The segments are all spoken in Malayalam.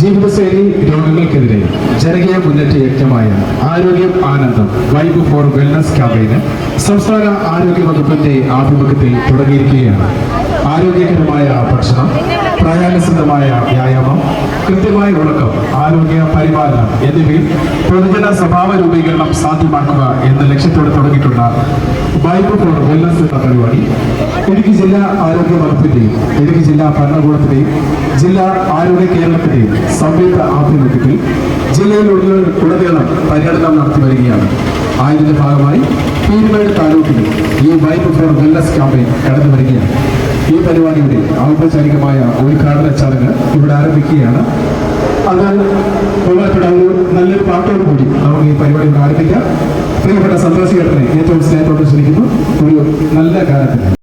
ജീവിതശൈലി രോഗങ്ങൾക്കെതിരെ ജനകീയ മുന്നേറ്റ യജ്ഞമായ ആരോഗ്യം ആനന്ദം വൈബ് ഫോർ വെൽനസ് ക്യാമ്പയിന് സംസ്ഥാന ആരോഗ്യ വകുപ്പിന്റെ ആഭിമുഖ്യത്തിൽ തുടങ്ങിയിരിക്കുകയാണ്. ആരോഗ്യകരമായ ഭക്ഷണം പ്രായാനുസൃതമായ വ്യായാമം കൃത്യമായ ഉറക്കം ആരോഗ്യ പരിപാലനം എന്നിവയിൽ പൊതുജന സ്വഭാവ രൂപീകരണം സാധ്യമാക്കുക എന്ന ലക്ഷ്യത്തോടെ തുടങ്ങിയിട്ടുള്ള വൈബ് ഫോർ വെൽനസ് എന്ന പരിപാടി ഇടുക്കി ജില്ലാ ആരോഗ്യ വകുപ്പിന്റെയും ഇടുക്കി ജില്ലാ ഭരണകൂടത്തിന്റെയും ജില്ലാ ആരോഗ്യ കേരളത്തിന്റെയും സംയുക്ത ആഭിമുഖ്യത്തിൽ ജില്ലയിലുള്ള ഉടനീളം പര്യടനം നടത്തി വരികയാണ്. ആയതിന്റെ ഭാഗമായി പീരുമേട് താലൂക്കിൽ ഈ വൈബ് ഫോർ വെൽനസ് ക്യാമ്പയിൻ കടന്നു വരികയാണ്. ഈ പരിപാടിയുടെ ഔപചാരികമായ ഉദ്ഘാടന ചടങ്ങ് ഇവിടെ ആരംഭിക്കുകയാണ്. അതിനാൽ ബഹുമാനപ്പെട്ട നല്ലൊരു പാട്ടോട് കൂടി നമുക്ക് ഈ പരിപാടി ഇവിടെ ആരംഭിക്കാം. പ്രിയപ്പെട്ട സന്തോഷികേട്ടനെ ഏറ്റവും സ്നേഹത്തോട് ക്ഷണിക്കുന്നു. ഒരു നല്ല കാലത്തിന്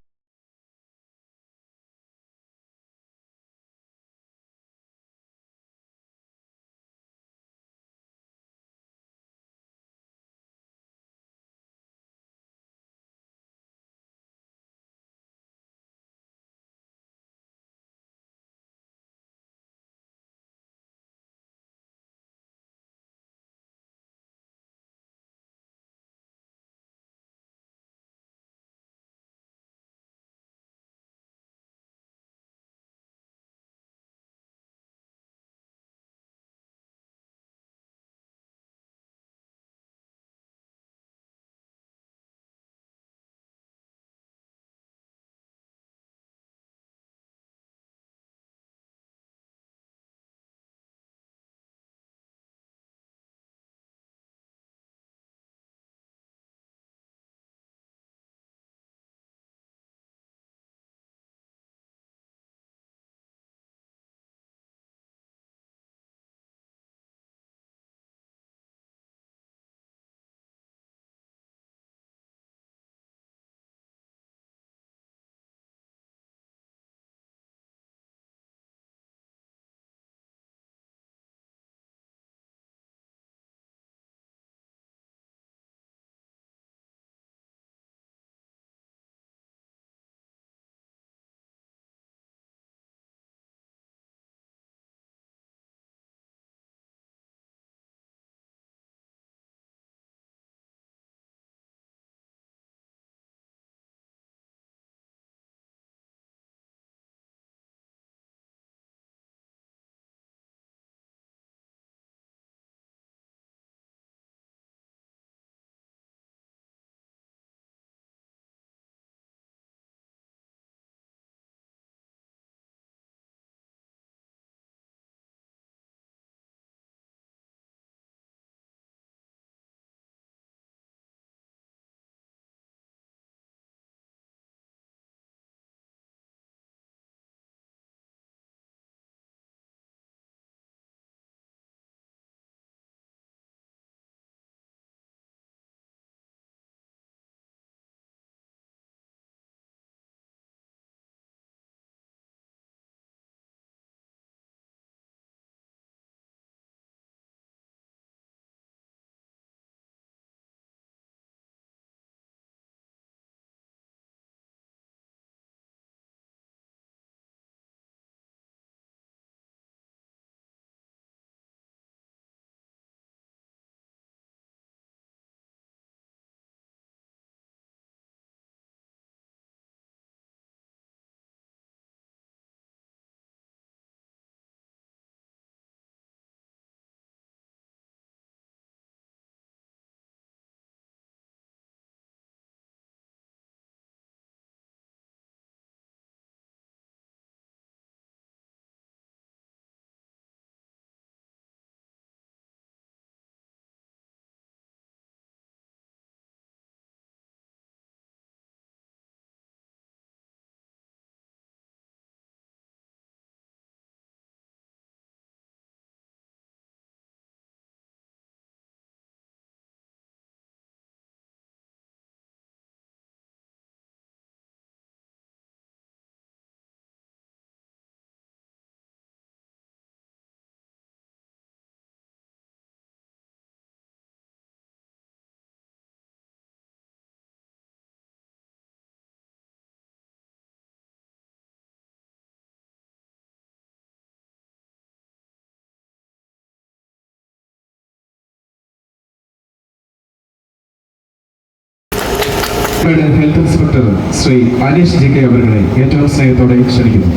health inspector Shri Aneesh G K അവരുടെ ഏറ്റവും സ്നേഹത്തോടെ ക്ഷണിക്കുന്നു.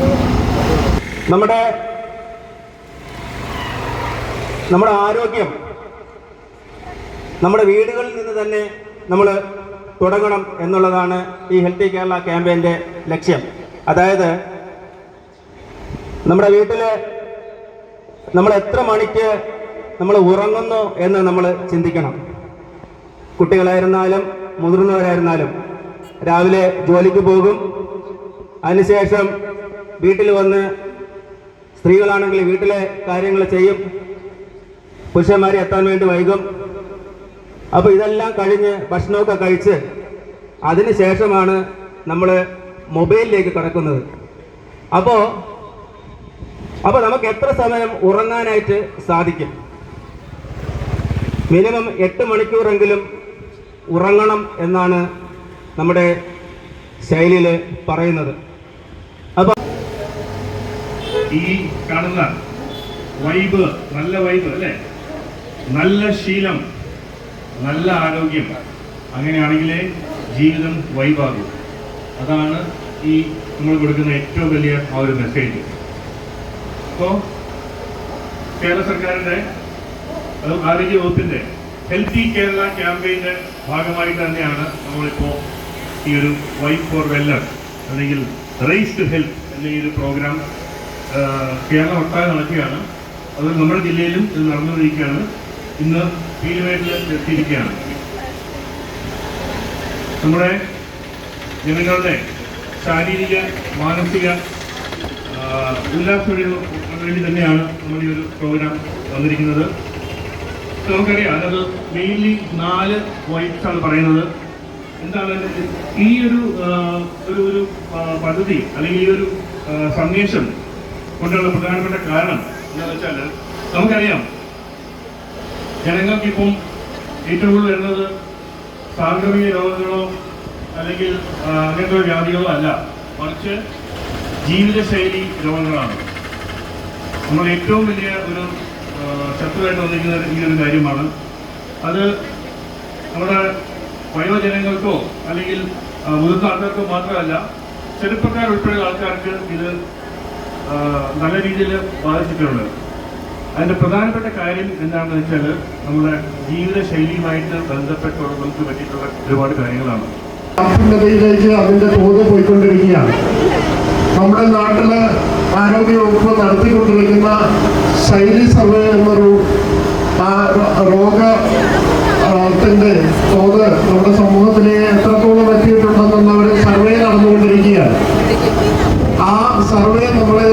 നമ്മുടെ നമ്മുടെ ആരോഗ്യം നമ്മുടെ വീടുകളിൽ നിന്ന് തന്നെ നമ്മൾ തുടങ്ങണം എന്നുള്ളതാണ് ഈ ഹെൽത്തി കേരള ക്യാമ്പയിന്റെ ലക്ഷ്യം. അതായത് നമ്മുടെ വീട്ടിൽ നമ്മൾ എത്ര മണിക്ക് നമ്മൾ ഉറങ്ങുന്നു എന്ന് നമ്മൾ ചിന്തിക്കണം. കുട്ടികളായിരുന്നാലും മുതിർന്നവരായിരുന്നാലും രാവിലെ ജോലിക്ക് പോകും. അതിനുശേഷം വീട്ടിൽ വന്ന് സ്ത്രീകളാണെങ്കിൽ വീട്ടിലെ കാര്യങ്ങൾ ചെയ്യും. പുരുഷന്മാരെ എത്താൻ വേണ്ടി വൈകും. അപ്പോൾ ഇതെല്ലാം കഴിഞ്ഞ് ഭക്ഷണമൊക്കെ കഴിച്ച് അതിനുശേഷമാണ് നമ്മൾ മൊബൈലിലേക്ക് കിടക്കുന്നത്. അപ്പോൾ അപ്പോൾ നമുക്ക് എത്ര സമയം ഉറങ്ങാനായിട്ട് സാധിക്കും? മിനിമം എട്ട് മണിക്കൂറെങ്കിലും ഉറങ്ങണം എന്നാണ് നമ്മുടെ ശൈലിയിൽ പറയുന്നത്. അപ്പോൾ ഈ കാണുന്ന വൈബ് നല്ല വൈബ് അല്ലേ? നല്ല ശീലം നല്ല ആരോഗ്യം. അങ്ങനെയാണെങ്കിലേ ജീവിതം വൈബാകും. അതാണ് ഈ നമ്മൾ കൊടുക്കുന്ന ഏറ്റവും വലിയ ആ ഒരു മെസ്സേജ് അപ്പോൾ കേരള സർക്കാരിന്റെ ആരോഗ്യ വകുപ്പിന്റെ ഹെൽത്തി കേരള ക്യാമ്പയിന്റെ ഭാഗമായി തന്നെയാണ് നമ്മളിപ്പോൾ ഈ ഒരു വൈഫ് ഫോർ വെല്ലർ അല്ലെങ്കിൽ റേസ് ടു ഹെൽത്ത് എന്ന ഈ ഒരു പ്രോഗ്രാം കേരളം ഒട്ടാകെ നടക്കുകയാണ്. അത് നമ്മുടെ ജില്ലയിലും ഇത് നടന്നുകൊണ്ടിരിക്കുകയാണ്. ഇന്ന് പീരുമേട്ടിൽ എത്തിയിരിക്കുകയാണ്. നമ്മുടെ ജനങ്ങളുടെ ശാരീരിക മാനസിക ഉല്ലാസത്തിന് വേണ്ടി തന്നെയാണ് നമ്മൾ ഈ ഒരു പ്രോഗ്രാം വന്നിരിക്കുന്നത്. നമുക്കറിയാം അതിനകത്ത് മെയിൻലി നാല് വൈറ്റ്സ് ആണ് പറയുന്നത്. എന്താണ് ഈ ഒരു ഒരു പദ്ധതി അല്ലെങ്കിൽ ഈ ഒരു സന്ദേശം കൊണ്ടുള്ള പ്രധാനപ്പെട്ട കാരണം എന്താണെന്ന് വെച്ചാൽ നമുക്കറിയാം ജനങ്ങൾക്കിപ്പം ഏറ്റവും കൂടുതൽ വരുന്നത് സാംക്രമിക രോഗങ്ങളോ അല്ലെങ്കിൽ അങ്ങനത്തെ വ്യാധികളോ അല്ല. മറിച്ച് ജീവിതശൈലി രോഗങ്ങളാണ്. നമ്മൾ ഏറ്റവും വലിയ ഒരു ശത്രുവായിട്ട് വന്നിരിക്കുന്ന ഈ ഒരു കാര്യമാണ്. അത് നമ്മുടെ വയോജനങ്ങൾക്കോ അല്ലെങ്കിൽ മുതിർന്ന ആൾക്കാർക്കോ മാത്രമല്ല ചെറുപ്പക്കാർ ഉൾപ്പെടെയുള്ള ആൾക്കാർക്ക് ഇത് നല്ല രീതിയിൽ ബാധിച്ചിട്ടുണ്ട്. അതിന്റെ പ്രധാനപ്പെട്ട കാര്യം എന്താണെന്ന് വെച്ചാൽ നമ്മുടെ ജീവിതശൈലിയുമായിട്ട് ബന്ധപ്പെട്ടുള്ള നമുക്ക് പറ്റിയിട്ടുള്ള ഒരുപാട് കാര്യങ്ങളാണ്. അത്യുന്നതയിലേക്ക് അതിന്റെ തോത് പോയിക്കൊണ്ടിരിക്കുകയാണ്. നമ്മുടെ നാട്ടിൽ ആരോഗ്യവകുപ്പ് നടത്തിക്കൊണ്ടിരിക്കുന്ന ശൈലി സർവേ എന്നൊരു ആ റോ- രോഗ ത്തിന്റെ തോത് നമ്മുടെ സമൂഹത്തിലെ എത്രത്തോളം എത്തിയിട്ടുണ്ടെന്നുള്ള ഒരു സർവേ നടന്നുകൊണ്ടിരിക്കുകയാണ്. ആ സർവേ നമ്മളെ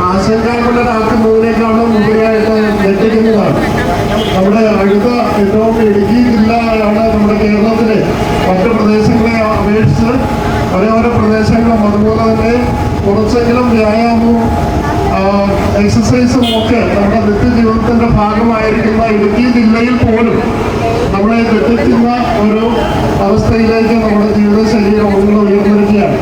ആശങ്കാകുലരാക്കുന്നതിനേക്കാളും ഉപരിയായിട്ട് ഞെട്ടിക്കുന്നതാണ്. നമ്മുടെ അടുത്ത ഏറ്റവും ഇടുക്കി ജില്ലയാണ് നമ്മുടെ കേരളത്തിലെ മറ്റു പ്രദേശങ്ങളെ അപേക്ഷിച്ച് ഓരോരോ പ്രദേശങ്ങളും അതുപോലെ തന്നെ കുറച്ചെങ്കിലും വ്യായാമവും എക്സസൈസും ഒക്കെ നമ്മുടെ നിത്യജീവിതത്തിന്റെ ഭാഗമായിരിക്കുന്ന ഇടുക്കി ജില്ലയിൽ പോലും നമ്മളെ തെറ്റിക്കുന്ന ഒരു അവസ്ഥയിലേക്ക് നമ്മുടെ ജീവിതശൈലി ഉയർന്നിരിക്കുകയാണ്.